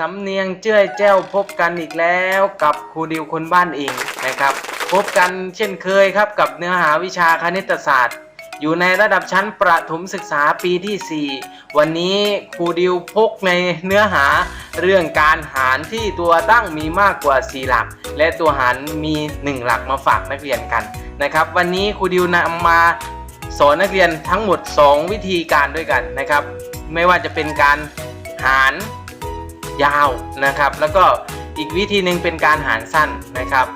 สำเนียงเจ้ยแจ้วพบกันอีกแล้วกับครูดิวคนบ้านเองนะครับ พบกันเช่นเคยครับกับเนื้อหาวิชาคณิตศาสตร์ อยู่ในระดับชั้นประถมศึกษาปีที่ 4 วันนี้ครูดิวพกในเนื้อหาเรื่องการหารที่ตัวตั้งมีมากกว่า 4 หลัก และตัวหารมี 1 หลักมาฝากนักเรียนกันนะครับ วันนี้ครูดิวนำมาสอนนักเรียนทั้งหมด 2 วิธีการด้วยกันนะครับ ไม่ว่าจะเป็นการหาร ยาวนะครับ แล้วก็อีกวิธีหนึ่งเป็นการหารสั้นนะครับ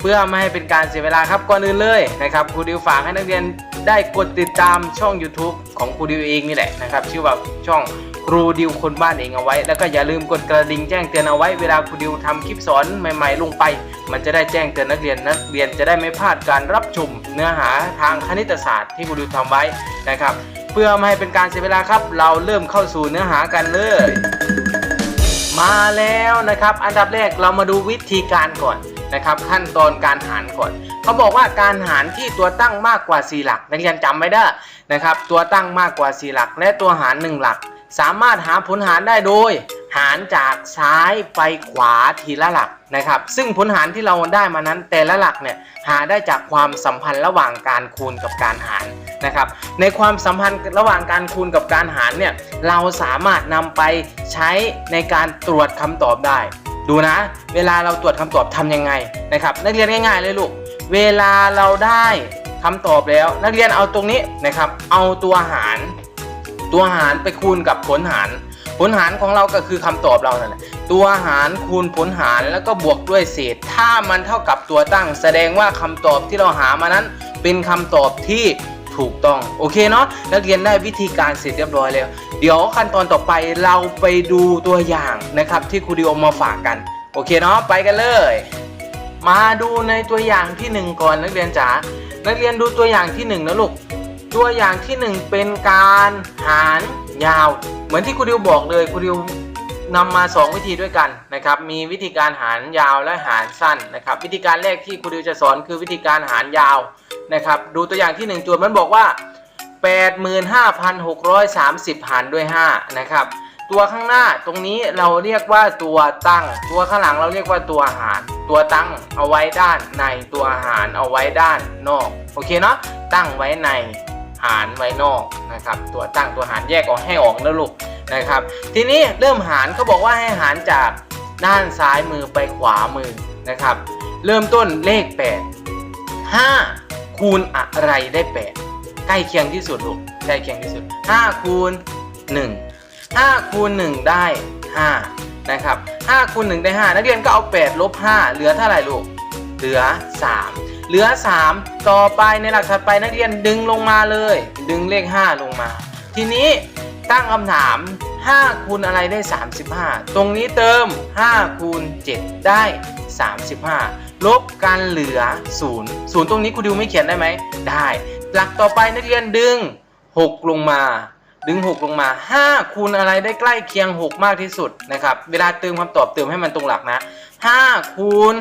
เพื่อไม่ให้เป็นการเสียเวลาครับก่อนอื่นเลยนะครับครูดิวฝากให้นักเรียนได้กดติดตามช่อง YouTube ของครูดิวเองนี่แหละนะครับ ชื่อว่าช่องครูดิวคนบ้านเองเอาไว้ แล้วก็อย่าลืมกดกระดิ่งแจ้งเตือนเอาไว้เวลาครูดิวทำคลิปสอนใหม่ๆ ลงไป มันจะได้แจ้งเตือนนักเรียนนักเรียนจะได้ไม่พลาดการรับชมเนื้อหาทางคณิตศาสตร์ที่ครูดิวทำไว้นะครับ เพื่อไม่ให้เป็นการเสียเวลาครับ เราเริ่มเข้าสู่เนื้อหากันเลย มาแล้วนะครับ อันดับแรกเรามาดูวิธีการก่อนนะครับ ขั้นตอนการหารก่อนเขาบอกว่าการหารที่ตัวตั้งมากกว่า 4 หลักนักเรียนจำไว้ได้นะครับ ตัวตั้งมากกว่า 4 หลัก และตัวหาร 1 หลัก สามารถหาผลหารได้โดย หารจากซ้ายไปขวาทีละหลักนะครับ ซึ่งผลหารที่เราได้มานั้นแต่ละหลักเนี่ยหาได้จากความสัมพันธ์ระหว่างการคูณกับการหารนะครับ ในความสัมพันธ์ระหว่างการคูณกับการหารเนี่ยเราสามารถนำไปใช้ในการตรวจคำตอบได้ ดูนะ เวลาเราตรวจคำตอบทำยังไงนะครับ นักเรียนง่ายๆเลยลูกเวลาเราได้คำตอบแล้ว นักเรียนเอาตรงนี้นะครับ เอาตัวหาร ตัวหารไปคูณกับผลหาร ผลหารของเราก็คือคำตอบเรานั่นแหละตัวหารคูณผลหารแล้วก็บวกด้วยเศษ ถ้ามันเท่ากับตัวตั้ง แสดงว่าคำตอบที่เราหามานั้น เป็นคำตอบที่ถูกต้องโอเคเนาะนักเรียนได้วิธีการเสร็จเรียบร้อยแล้ว เดี๋ยวขั้นตอนต่อไปเราไปดูตัวอย่างนะครับ ที่ครูดิโอมาฝากกัน โอเคเนาะไปกันเลย มาดูในตัวอย่างที่หนึ่งก่อนนักเรียนจ๋านักเรียนดูตัวอย่างที่หนึ่งนะลูกตัวอย่างที่หนึ่งเป็นการหาร ยาว เหมือนที่ครูดิวบอกเลยครูดิวนำมา 2 วิธีด้วยกันนะครับ มีวิธีการหารยาวและหารสั้นนะครับ วิธีการแรกที่ครูดิวจะสอนคือวิธีการหารยาวนะครับ ดูตัวอย่างที่ 1 โจทย์มันบอกว่า 85,630 หารด้วย 5 นะครับ ตัวข้างหน้าตรงนี้เราเรียกว่าตัวตั้ง ตัวข้างหลังเราเรียกว่าตัวหาร ตัวตั้งเอาไว้ด้านในตัวหารเอาไว้ด้านนอก โอเคเนาะ ตั้งไว้ใน หารไว้นอกนะครับ ตัวตั้งตัวหารแยกออกให้ออกนะลูกนะครับ ทีนี้เริ่มหารเขาบอกว่าให้หารจากด้านซ้ายมือไปขวามือนะครับ เริ่มต้นเลข 8 5 คูณอะไรได้ 8 ใกล้เคียงที่สุดลูกใกล้เคียงที่สุด 5 คูณ 1 5 คูณ 1 ได้ 5 นะครับ5คูณ1ได้ 5 นักเรียนก็เอา 8 ลบ 5 เหลือเท่าไหร่ลูก เหลือ 3 เหลือ 3 ต่อไปในหลักถัดไปนักเรียนดึงลงมาเลย ดึงเลข 5 ลงมา ทีนี้ตั้งคำถาม 5 คูณอะไรได้ 35 ตรงนี้เติม 5 คูณ 7 ได้ 35 ลบกันเหลือ 0 0 ตรงนี้ครูดิวไม่เขียนได้ไหม ได้ หลักต่อไปนักเรียนดึง 6 ลงมาดึง 6 ลงมา 5 คูณอะไรได้ใกล้เคียง 6 มากที่สุดนะครับ เวลาเติมคำตอบเติมให้มันตรงหลักนะ 5 คูณ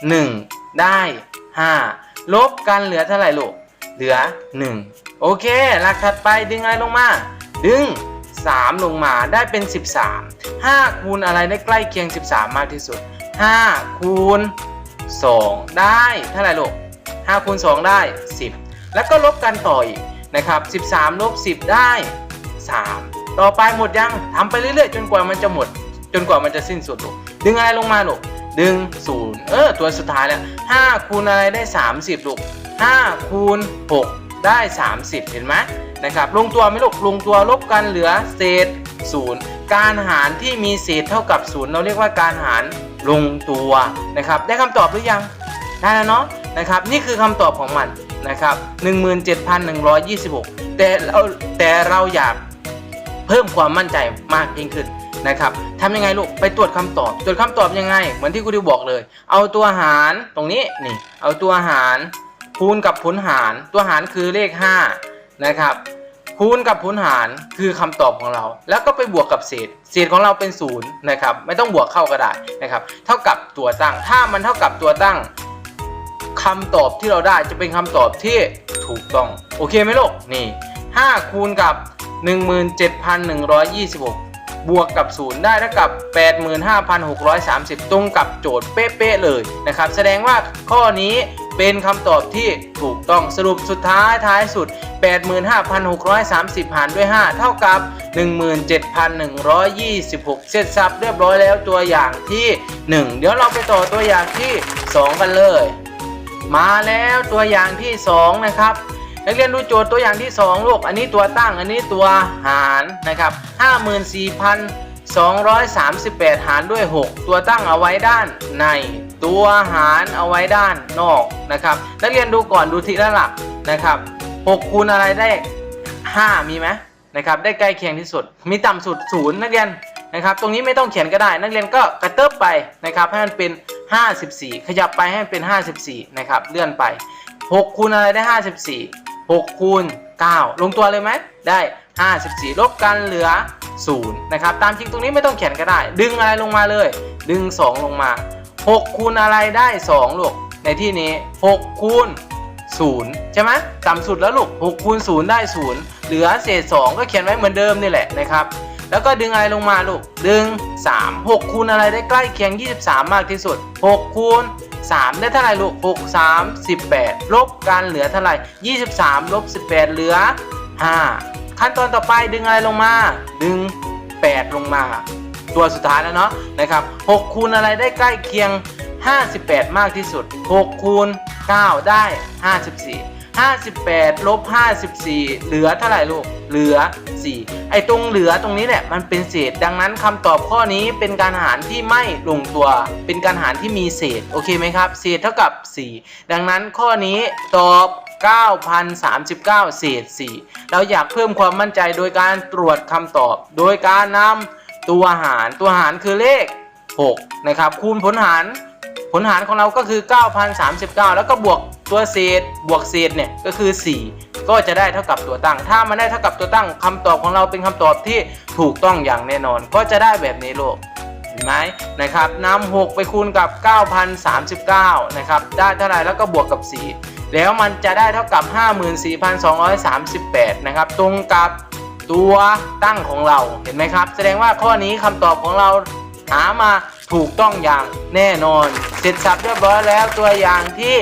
1 ได้ 5 ลบกันเหลือเท่าไหร่ลูก เหลือ 1 โอเค หลักถัดไปดึงอะไรลงมา ดึง 3 ลงมาได้เป็น 13 5 คูณอะไรได้ใกล้เคียง 13 มากที่สุด 5 คูณ 2 ได้เท่าไหร่ลูก 5 คูณ 2 ได้ 10 แล้วก็ลบกันต่ออีกนะครับ 13 ลบ 10 ได้ 3 ต่อไปหมดยังทำไปเรื่อยๆ จนกว่ามันจะหมด จนกว่ามันจะสิ้นสุดลูกดึงอะไรลงมาลูก ดึง0เออตัวสุดท้ายแล้ว5คูณอะไรได้ 30ลูก5คูณ6ได้ 30 เห็นไหมนะครับลงตัวไหมลูกลงตัวลบกันเหลือเศษ0การหารที่มีเศษเท่ากับ0เราเรียกว่าการหารลงตัวนะครับ ได้คำตอบหรือยังได้แล้วเนาะนะครับนี่คือคำตอบของมันนะครับ17,126 แต่เราแต่เราอยากเพิ่มความมั่นใจมากยิ่งขึ้น นะครับทำยังไงลูกไปตรวจคำตอบตรวจคำตอบยังไง เหมือนที่ครูดิวบอกเลย เอาตัวหารตรงนี้นี่ เอาตัวหารคูณกับผลหาร ตัวหารคือเลข 5 นะครับคูณกับผลหารคือคำตอบของเรา แล้วก็ไปบวกกับเศษ เศษของเราเป็นศูนย์นะครับ ไม่ต้องบวกเข้าก็ได้นะครับ เท่ากับตัวตั้ง ถ้ามันเท่ากับตัวตั้งคำตอบที่เราได้จะเป็นคำตอบที่ถูกต้อง โอเคไหมลูกนี่5คูณกับ 17,126 บวกกับ 0 ได้เท่ากับ 85,630 ตรงกับโจทย์เป๊ะๆเลยนะครับ แสดงว่าข้อนี้เป็นคำตอบที่ถูกต้องสรุปสุดท้ายท้ายสุด 85,630 หารด้วย 5 เท่ากับ 17,126 เสร็จสับเรียบร้อยแล้วตัวอย่างที่ 1 เดี๋ยวเราไปต่อตัวอย่างที่ 2 กันเลย มาแล้วตัวอย่างที่ 2 นะครับ นักเรียนดูโจทย์ตัวอย่างที่ 2 ลูก อันนี้ตัวตั้ง อันนี้ตัวหารนะครับ54,238 หารด้วย 6 ตัวตั้งเอาไว้ด้านใน ตัวหารเอาไว้ด้านนอกนะครับ นักเรียนดูก่อนดูทีละหลักนะครับ6คูณอะไรได้ 5 มีไหมนะครับ ได้ใกล้เคียงที่สุด มีต่ำสุด 0 นักเรียนนะครับ ตรงนี้ไม่ต้องเขียนก็ได้ นักเรียนก็กระเติบไปนะครับ ให้มันเป็น 54 ขยับไปให้มันเป็น 54 นะครับ เลื่อนไป 6คูณอะไรได้ 54 6คูณ9ลงตัวเลยไหมได้ 54 ลบกันเหลือ 0 นะครับ ตามจริงตรงนี้ไม่ต้องเขียนก็ได้ ดึงอะไรลงมาเลย ดึง 2 ลงมา 6 คูณอะไรได้ 2 ลูก ในที่นี้ 6 คูณ 0 ใช่ไหมต่ำสุดแล้วลูก 6 คูณ 0 ได้ 0 เหลือเศษ 2 ก็เขียนไว้เหมือนเดิมนี่แหละนะครับ แล้วก็ดึงอะไรลงมาลูก ดึง 3 6 คูณอะไรได้ใกล้เคียง 23 มากที่สุด 6 คูณ 3 ได้เท่าไหร่ลูก 6 3 18 ลบกันเหลือเท่าไหร่ 23 ลบ 18 เหลือ 5 ขั้นตอนต่อไปดึงอะไรลงมา ดึง 8 ลงมา ตัวสุดท้ายแล้วเนาะนะครับ6คูณอะไรได้ใกล้เคียง 58 มากที่สุด 6 คูณ 9 ได้ 54 58 ลบ 54 เหลือเท่าไหร่ลูก เหลือ 4 ไอ้ตรงเหลือตรงนี้แหละมันเป็นเศษ ดังนั้นคำตอบข้อนี้เป็นการหารที่ไม่ลงตัว เป็นการหารที่มีเศษ โอเคไหมครับ เศษเท่ากับ 4 ดังนั้นข้อนี้ตอบ9,039 เศษ 4 เราอยากเพิ่มความมั่นใจโดยการตรวจคำตอบ โดยการนำตัวหาร ตัวหารคือเลข 6 นะครับ คูณผลหาร ผลหารของเราก็คือ 9,039 แล้วก็บวกตัวเศษ บวกเศษเนี่ยก็คือ 4 ก็จะได้เท่ากับตัวตั้ง ถ้ามันได้เท่ากับตัวตั้งคำตอบของเราเป็นคำตอบที่ถูกต้องอย่างแน่นอน ก็จะได้แบบนี้ลูกเห็นไหมนะครับนำ6 ไปคูณกับ 9,039 นะครับ ได้เท่าไหร่แล้วก็บวกกับ 4 แล้วมันจะได้เท่ากับ 54,238 นะครับ ตรงกับตัวตั้งของเรา เห็นไหมครับ แสดงว่าข้อนี้คำตอบของเราหามาถูกต้องอย่างแน่นอน เสร็จสับเรียบร้อยแล้วตัวอย่างที่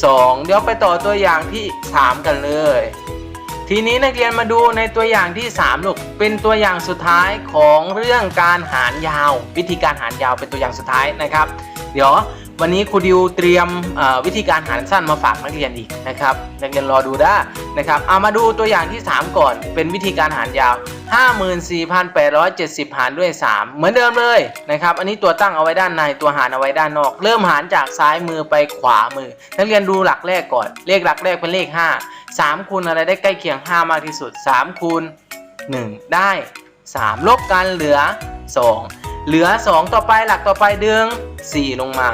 2 เดี๋ยวไปต่อตัวอย่างที่ 3 กันเลย ทีนี้นักเรียนมาดูในตัวอย่างที่ 3 ลูก เป็นตัวอย่างสุดท้ายของเรื่องการหารยาว วิธีการหารยาวเป็นตัวอย่างสุดท้ายนะครับ เดี๋ยว วันนี้ครูดิวเตรียมวิธีการหารสั้นมาฝากนักเรียนอีกนะครับนักเรียนรอดูได้นะครับเอามาดูตัวอย่างที่ 3 ก่อน เป็นวิธีการหารยาว 54,870 หารด้วย 3 เหมือนเดิมเลยนะครับอันนี้ตัวตั้งเอาไว้ด้านในตัวหารเอาไว้ด้านนอก เริ่มหารจากซ้ายมือไปขวามือ นักเรียนดูหลักแรกก่อน เลขหลักแรกเป็นเลข 5 3คูณอะไรได้ใกล้เคียง 5 มากที่สุด3คูณ1ได้ 3 ลบกันเหลือ 2 เหลือ 2 ต่อไปหลักต่อไปดึง 4 ลงมา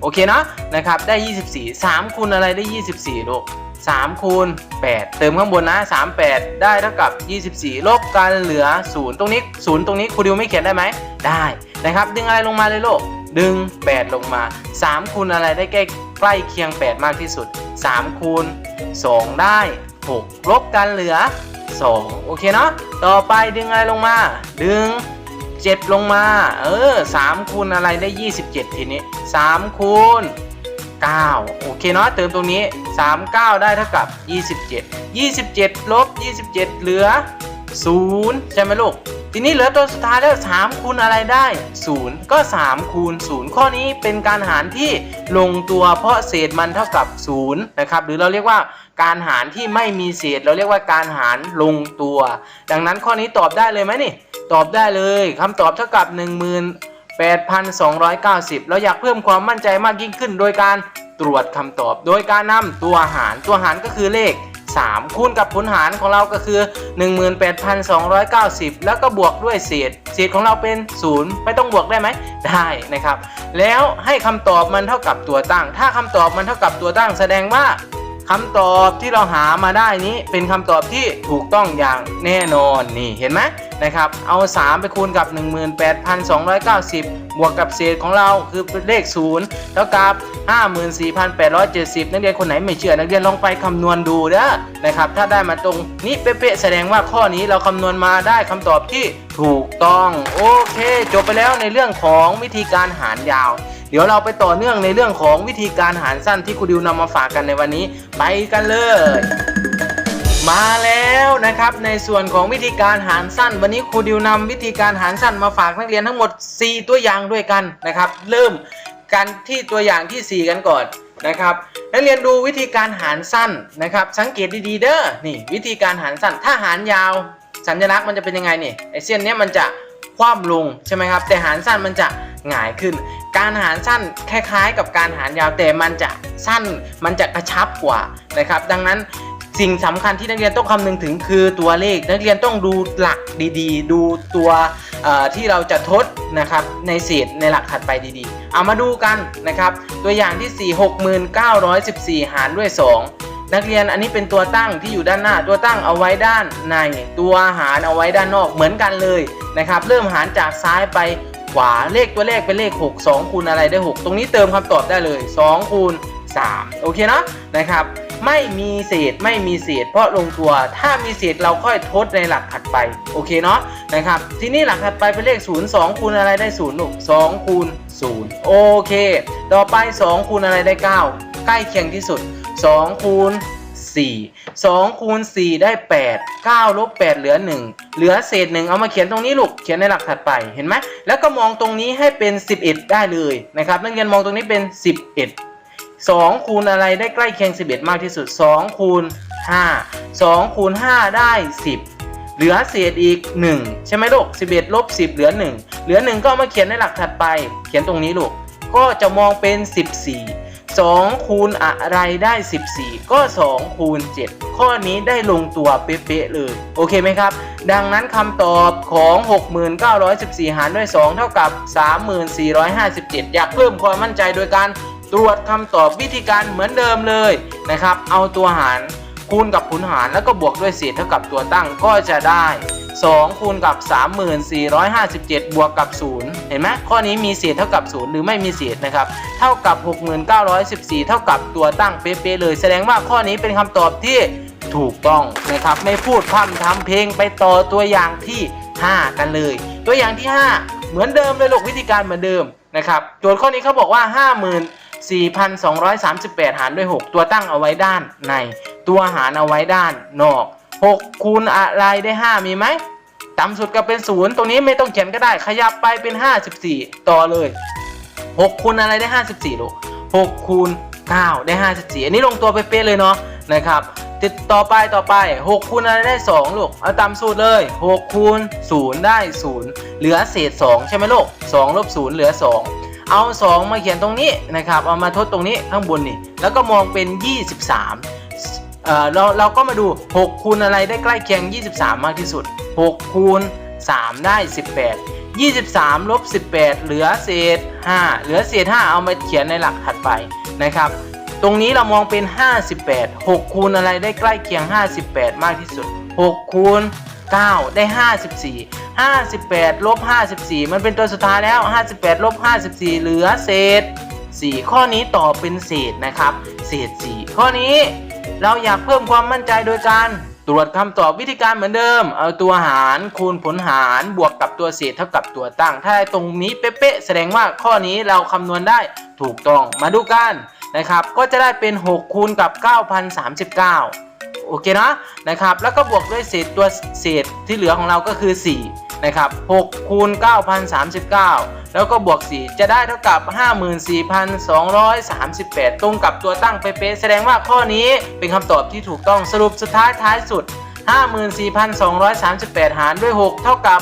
โอเคเนาะนะครับได้ 24 3 คูณอะไรได้ 24ลูก3คูณ8เติมข้างบนนะ 38 ได้เท่ากับ 24 ลบกันเหลือ 0 ตรงนี้ 0 ตรงนี้ครูดิวไม่เขียนได้ไหม ได้นะครับ ดึงอะไรลงมาเลยลูกดึง 8 ลงมา 3 คูณอะไรได้ใกล้ใกล้เคียง 8 มากที่สุด 3 คูณ 2 ได้ 6 ลบกันเหลือ 2 โอเคเนาะ ต่อไปดึงอะไรลงมา ดึง 7 ลงมา เออ3คูณอะไรได้ 27 ทีนี้3คูณ9โอเคเนาะเติมตรงนี้ 3 9 ได้เท่ากับ 27 27 ลบ 27 เหลือ 0 ใช่ไหมลูก ทีนี้เหลือตัวสุดท้ายแล้ว 3 คูณอะไรได้ 0 ก็ 3 คูณ 0 ข้อนี้เป็นการหารที่ลงตัวเพราะเศษมันเท่ากับ 0 นะครับ หรือเราเรียกว่าการหารที่ไม่มีเศษ เราเรียกว่าการหารลงตัว ดังนั้นข้อนี้ตอบได้เลยไหมนี่ ตอบได้เลยคำตอบเท่ากับ 18,290 เราอยากเพิ่มความมั่นใจมากยิ่งขึ้น โดยการตรวจคำตอบ โดยการนำตัวหาร ตัวหารก็คือเลข 3 คูณกับผลหารของเราก็คือ 18,290 แล้วก็บวกด้วยเศษ เศษของเราเป็น 0 ไม่ต้องบวกได้ไหม ได้นะครับ แล้วให้คำตอบมันเท่ากับตัวตั้ง ถ้าคำตอบมันเท่ากับตัวตั้ง แสดงว่าคำตอบที่เราหามาได้นี้เป็นคำตอบที่ถูกต้องอย่างแน่นอนนี่เห็นไหม นะครับ เอา 3 ไปคูณกับ 18,290 บวกกับเศษของเราคือเป็นเลข0เท่ากับ 54,870 นักเรียนคนไหนไม่เชื่อ นักเรียนลองไปคำนวณดูเด้อนะครับ ถ้าได้มาตรงนี้เป๊ะๆแสดงว่าข้อนี้เราคำนวณมาได้คำตอบที่ถูกต้อง โอเค จบไปแล้วในเรื่องของวิธีการหารยาว เดี๋ยวเราไปต่อเนื่องในเรื่องของวิธีการหารสั้นที่ครูดิวนำมาฝากกันในวันนี้ ไปกันเลย มาแล้วนะครับในส่วนของวิธีการหารสั้น วันนี้ครูดิวนำวิธีการหารสั้นมาฝากนักเรียนทั้งหมด 4 ตัวอย่างด้วยกันนะครับ เริ่มกันที่ตัวอย่างที่ 4 กันก่อนนะครับนักเรียนดูวิธีการหารสั้นนะครับ สังเกตดีๆเด้อนี่ วิธีการหารสั้น ถ้าหารยาว สัญลักษณ์มันจะเป็นยังไงนี่ไอเส้นเนี้ยมันจะคว่ำลงใช่ไหมครับแต่หารสั้นมันจะหงายขึ้น การหารสั้นคล้ายๆ กับการหารยาวแต่มันจะสั้นมันจะกระชับกว่านะครับ ดังนั้น สิ่งสำคัญที่นักเรียนต้องคำนึงถึงคือตัวเลข นักเรียนต้องดูหลักดีๆ ดูตัวที่เราจะทดนะครับในเศษในหลักถัดไปดีๆ เอามาดูกันนะครับ ตัวอย่างที่ 4 6914 หารด้วย 2 นักเรียนอันนี้เป็นตัวตั้งที่อยู่ด้านหน้า ตัวตั้งเอาไว้ด้านใน ตัวหารเอาไว้ด้านนอกเหมือนกันเลยนะครับ เริ่มหารจากซ้ายไปขวาเลขตัวเลขเป็นเลข 6 2คูณอะไรได้ 6 ตรงนี้เติมคำตอบได้เลย 2คูณ3โอเคเนาะนะครับ ไม่มีเศษไม่มีเศษ เพราะลงตัว ถ้ามีเศษเราค่อยทดในหลักถัดไป โอเคเนาะนะครับ ทีนี้หลักถัดไปเป็นเลข 0 2คูณอะไรได้0ลูก2คูณ0โอเค ต่อไป 2คูณอะไรได้ 9 ใกล้เคียงที่สุด2คูณ4 2คูณ4ได้ 8 9ลบ8เหลือ 1 เหลือเศษ 1 เอามาเขียนตรงนี้ลูก เขียนในหลักถัดไป เห็นไหม แล้วก็มองตรงนี้ให้เป็น 11 ได้เลยนะครับ นักเรียนมองตรงนี้เป็น 11 2 คูณอะไรได้ใกล้เคียง 11 มากที่สุด 2 คูณ 5 2 คูณ 5 ได้ 10 เหลือเศษอีก 1 ใช่ไหมลูก 11 ลบ 10 เหลือ 1 เหลือ 1 ก็มาเขียนในหลักถัดไป เขียนตรงนี้ลูก ก็จะมองเป็น 14 2 คูณอะไรได้ 14 ก็ 2 คูณ 7 ข้อนี้ได้ลงตัวเป๊ะๆเลย โอเคไหมครับ ดังนั้นคำตอบของ 6914 หารด้วย 2 เท่ากับ 3457 อยากเพิ่มความมั่นใจโดยการ ตรวจคำตอบวิธีการเหมือนเดิมเลยนะครับ เอาตัวหารคูณกับคูณหารแล้วก็บวกด้วยเศษเท่ากับตัวตั้งก็จะได้ 2 คูณกับ 3457 บวกกับ 0 เห็นไหมข้อนี้มีเศษเท่ากับ 0 หรือไม่มีเศษนะครับ เท่ากับ 6914 เท่ากับตัวตั้งเป๊ะๆเลย แสดงว่าข้อนี้เป็นคำตอบที่ถูกต้องนะครับ ไม่พูดพร่ำทำเพลงไปต่อตัวอย่างที่ 5 กันเลย ตัวอย่างที่ 5 เหมือนเดิมเลยลูกวิธีการเหมือนเดิมนะครับ โจทย์ข้อนี้เขาบอกว่า 50,000 4,238 หารด้วย 6 ตัวตั้งเอาไว้ด้านใน ตัวหารเอาไว้ด้านนอก 6 คูณอะไรได้ 5 มีไหมต่ำสุดก็เป็น 0 ตรงนี้ไม่ต้องเขียนก็ได้ ขยับไปเป็น 54 ต่อเลย 6 คูณอะไรได้ 54ลูก6คูณ9ได้ 54 อันนี้ลงตัวเป๊ะเลยเนาะนะครับติดต่อไปต่อไป 6คูณอะไรได้ 2 ลูก เอาตามสูตรเลย 6คูณ0ได้ 0 เหลือเศษ 2 ใช่ไหมลูก2ลบ0เหลือ 2 เอา 2 มาเขียนตรงนี้นะครับ เอามาทดตรงนี้ข้างบนนี่ แล้วก็มองเป็น 23เอ่อเราเราก็มาดู 6 คูณอะไรได้ใกล้เคียง 23 มากที่สุด 6 คูณ 3 ได้ 18 23ลบ18 เหลือเศษ 5 เหลือเศษ 5 เอามาเขียนในหลักถัดไปนะครับ ตรงนี้เรามองเป็น 58 6 คูณอะไรได้ใกล้เคียง 58 มากที่สุด 6 คูณ 9 ได้ 54 58ลบ54 มันเป็นตัวสุดท้ายแล้ว 58ลบ54 เหลือเศษ 4 ข้อนี้ตอบเป็นเศษนะครับ เศษ 4 ข้อนี้ เราอยากเพิ่มความมั่นใจโดยการตรวจคำตอบวิธีการเหมือนเดิม เอาตัวหารคูณผลหารบวกกับตัวเศษเท่ากับตัวตั้ง ถ้าตรงนี้เป๊ะๆแสดงว่าข้อนี้เราคำนวณได้ถูกต้องมาดูกันนะครับ ก็จะได้เป็น 6 คูณกับ 9,039 โอเคนะนะครับแล้วก็บวกด้วยเศษตัวเศษที่เหลือของเราก็คือ 4 นะครับ6คูณ9,039 แล้วก็บวก 4 จะได้เท่ากับ 54,238 ตรงกับตัวตั้งเป๊ะๆแสดงว่าข้อนี้เป็นคำตอบที่ถูกต้องสรุปสุดท้ายท้ายสุด 54,238 หารด้วย 6 เท่ากับ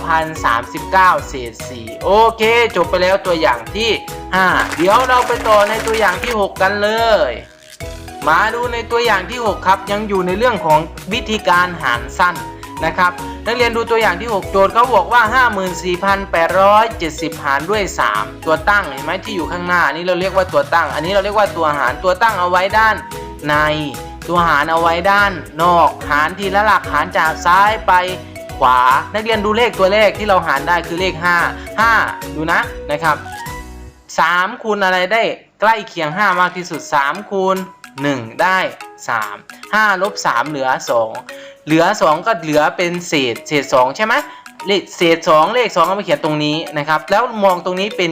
9,039 เศษ 4 โอเค จบไปแล้วตัวอย่างที่ 5 เดี๋ยวเราไปต่อในตัวอย่างที่ 6 กันเลย มาดูในตัวอย่างที่ 6 ครับ ยังอยู่ในเรื่องของวิธีการหารสั้นนะครับ นักเรียนดูตัวอย่างที่ 6 โจทย์เขาบอกว่า 54,870 หารด้วย 3 ตัวตั้งเห็นไหมที่อยู่ข้างหน้านนี้เราเรียกว่าตัวตั้ง อันนี้เราเรียกว่าตัวหารตัวตั้งเอาไว้ด้านในตัวหารเอาไว้ด้านนอก หารทีละหลักหารจากซ้ายไปขวา นักเรียนดูเลขตัวเลขที่เราหารได้คือเลข 5 5 ดูนะนะครับ3คูณอะไรได้ใกล้เคียง 5 มากที่สุด 3 คูณ 1 ได้ 3 5ลบ3เหลือ 2 เหลือ 2 ก็เหลือเป็นเศษ เศษ 2 ใช่ไหมเลขเศษ 2 เลข 2 เอามาเขียนตรงนี้นะครับ แล้วมองตรงนี้เป็น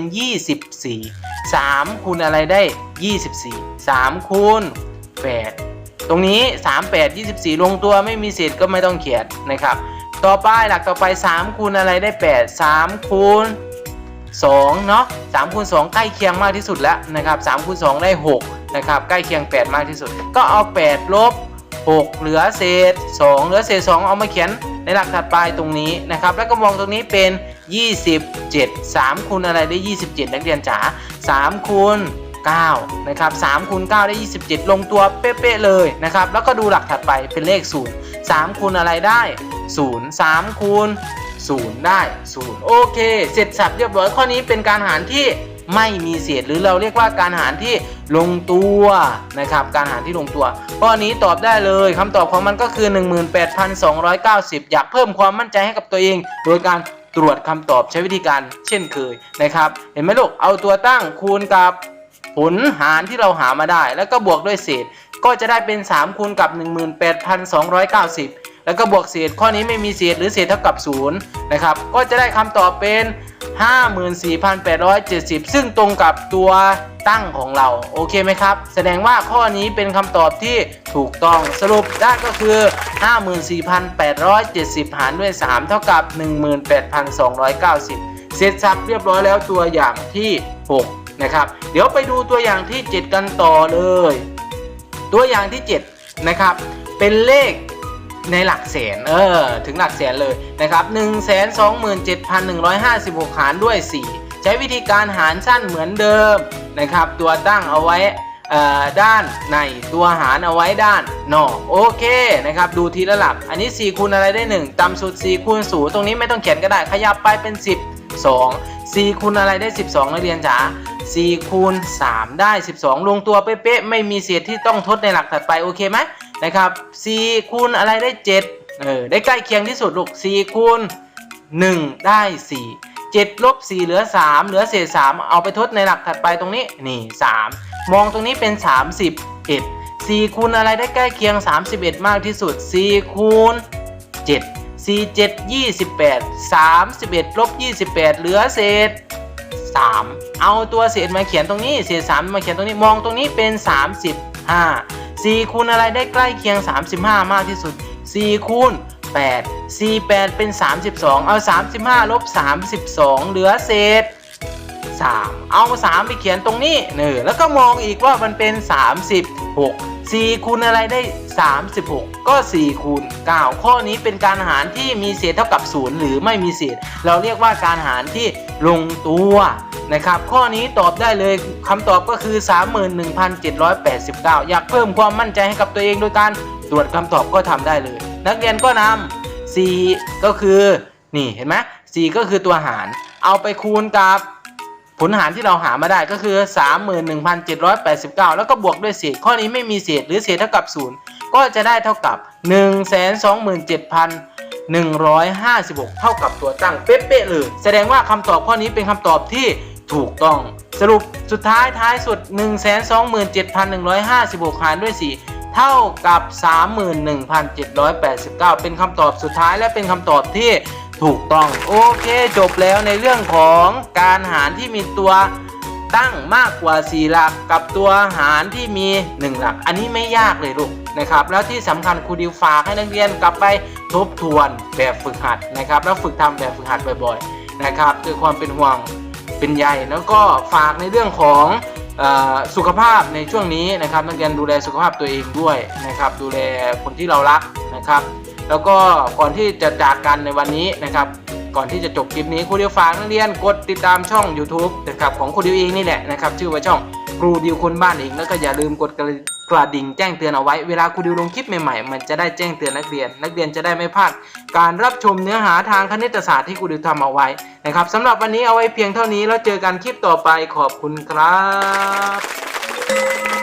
24 3 คูณอะไรได้ 24 3 คูณ 8 ตรงนี้ 3 8 24 ลงตัวไม่มีเศษก็ไม่ต้องเขียนนะครับ ต่อไปหลักต่อไป 3 คูณอะไรได้ 8 3 คูณ2เนาะ3คูณ2ใกล้เคียงมากที่สุดแล้วนะครับ3คูณ2ได้ 6 นะครับใกล้เคียง 8 มากที่สุด ก็เอา 8 ลบ 6 เหลือเศษ 2 เหลือเศษ 2 เอามาเขียนในหลักถัดไปตรงนี้นะครับ แล้วก็มองตรงนี้เป็น 27 3คูณอะไรได้ 27 นักเรียนจ๋า3คูณ9นะครับ3คูณ9ได้ 27 ลงตัวเป๊ะๆเลยนะครับ แล้วก็ดูหลักถัดไปเป็นเลข 0 3คูณอะไรได้ 0 3คูณ0ได้ 0 โอเค เสร็จสับเรียบร้อยข้อนี้เป็นการหารที่ ไม่มีเศษหรือเราเรียกว่าการหารที่ลงตัวนะครับการหารที่ลงตัวข้อนี้ตอบได้เลยคำตอบของมันก็คือ 18,290 อยากเพิ่มความมั่นใจให้กับตัวเอง โดยการตรวจคำตอบใช้วิธีการเช่นเคยนะครับ เห็นไหมลูกเอาตัวตั้งคูณกับผลหารที่เราหามาได้ แล้วก็บวกด้วยเศษ ก็จะได้เป็น 3 คูณกับ 18,290 แล้วก็บวกเศษข้อนี้ไม่มีเศษหรือเศษเท่ากับ0นะครับก็จะได้คำตอบเป็น 54,870 ซึ่งตรงกับตัวตั้งของเราโอเคไหมครับ แสดงว่าข้อนี้เป็นคำตอบที่ถูกต้องสรุปได้ก็คือ 54,870 หารด้วย 3 เท่ากับ 18,290 เสร็จสับเรียบร้อยแล้วตัวอย่างที่ 6 นะครับ เดี๋ยวไปดูตัวอย่างที่ 7 กันต่อเลย ตัวอย่างที่ 7 นะครับ เป็นเลข ในหลักแสนเออถึงหลักแสนเลยนะครับ1 2 7 1 5 6 หารด้วย 4 ใช้วิธีการหารสั้นเหมือนเดิมนะครับ ตัวตั้งเอาไว้อ่อด้านในตัวหารเอาไว้ด้านนอกโอเคนะครับดูทีละหลัก อันนี้ 4 คูณอะไรได้ 1 ต่ำสุด 4 คูณ0ตรงนี้ไม่ต้องเขียนก็ได้ขยับไปเป็น 10 2 4คูณอะไรได้ 12นักเรียนจ๋า4คูณ3ได้ 12 ลงตัวเป๊ะๆไม่มีเศษที่ต้องทดในหลักถัดไปโอเคไหม นะครับ4คูณอะไรได้7เออได้ใกล้เคียงที่สุดลูก4คูณ1 ได้ 4 7ลบ4เหลือ 3 เหลือเศษ 3 เอาไปทดในหลักถัดไปตรงนี้นี่ 3 มองตรงนี้เป็น 31 4คูณอะไรได้ใกล้เคียง 31 มากที่สุด4คูณ7 4 7 28 31ลบ28 เหลือเศษ 3 เอาตัวเศษมาเขียนตรงนี้ เศษ 3 มาเขียนตรงนี้ มองตรงนี้เป็น 5 4คูณอะไรได้ใกล้เคียง 35 มากที่สุด 4 คูณ 8 4 8 เป็น 32 เอา 35 ลบ 32 เหลือเศษ 3 เอา 3 ไปเขียนตรงนี้เนอแล้วก็มองอีกว่ามันเป็น 36 4 คูณอะไรได้ 36 ก็ 4 คูณ 9 ข้อนี้เป็นการหารที่มีเศษเท่ากับ 0 หรือไม่มีเศษ เราเรียกว่าการหารที่ลงตัว นะครับ ข้อนี้ตอบได้เลยคำตอบก็คือ 31,789 อยากเพิ่มความมั่นใจให้กับตัวเองโดยการตรวจคำตอบก็ทำได้เลย นักเรียนก็นำ4ก็คือนี่เห็นไหม4ก็คือตัวหาร เอาไปคูณกับผลหารที่เราหามาได้ก็คือ 31,789 แล้วก็บวกด้วยเศษ ข้อนี้ไม่มีเศษหรือเศษเท่ากับ 0 ก็จะได้เท่ากับ 127,156 เท่ากับตัวตั้งเป๊ะๆเลย แสดงว่าคำตอบข้อนี้เป็นคำตอบที่ ถูกต้อง สรุปสุดท้ายท้ายสุด 127,156 หารด้วย 4 เท่ากับ 31,789 เป็นคำตอบสุดท้ายและเป็นคำตอบที่ถูกต้อง โอเค จบแล้วในเรื่องของการหารที่มีตัวตั้งมากกว่า 4 หลักกับตัวหารที่มี 1 หลัก อันนี้ไม่ยากเลยลูกนะครับ แล้วที่สำคัญครูดิวฝากให้นักเรียนกลับไปทบทวนแบบฝึกหัดนะครับ แล้วฝึกทำแบบฝึกหัดบ่อยๆนะครับด้วยความเป็นห่วง เป็นใยแล้วก็ฝากในเรื่องของสุขภาพในช่วงนี้นะครับนักเรียนดูแลสุขภาพตัวเองด้วยนะครับ ดูแลคนที่เรารักนะครับ แล้วก็ก่อนที่จะจากกันในวันนี้นะครับ ก่อนที่จะจบคลิปนี้ครูดิวฝากนักเรียนกดติดตามช่อง YouTube นะครับของครูดิวเองนี่แหละนะครับ ชื่อว่าช่องครูดิวคนบ้านเองแล้วก็อย่าลืมกดกระ กระดิ่งแจ้งเตือนเอาไว้ เวลาครูดิวลงคลิปใหม่ๆ มันจะได้แจ้งเตือนนักเรียน นักเรียนจะได้ไม่พลาด การรับชมเนื้อหาทางคณิตศาสตร์ที่ครูดิวทำเอาไว้นะครับสำหรับวันนี้เอาไว้เพียงเท่านี้แล้วเจอกันคลิปต่อไปขอบคุณครับ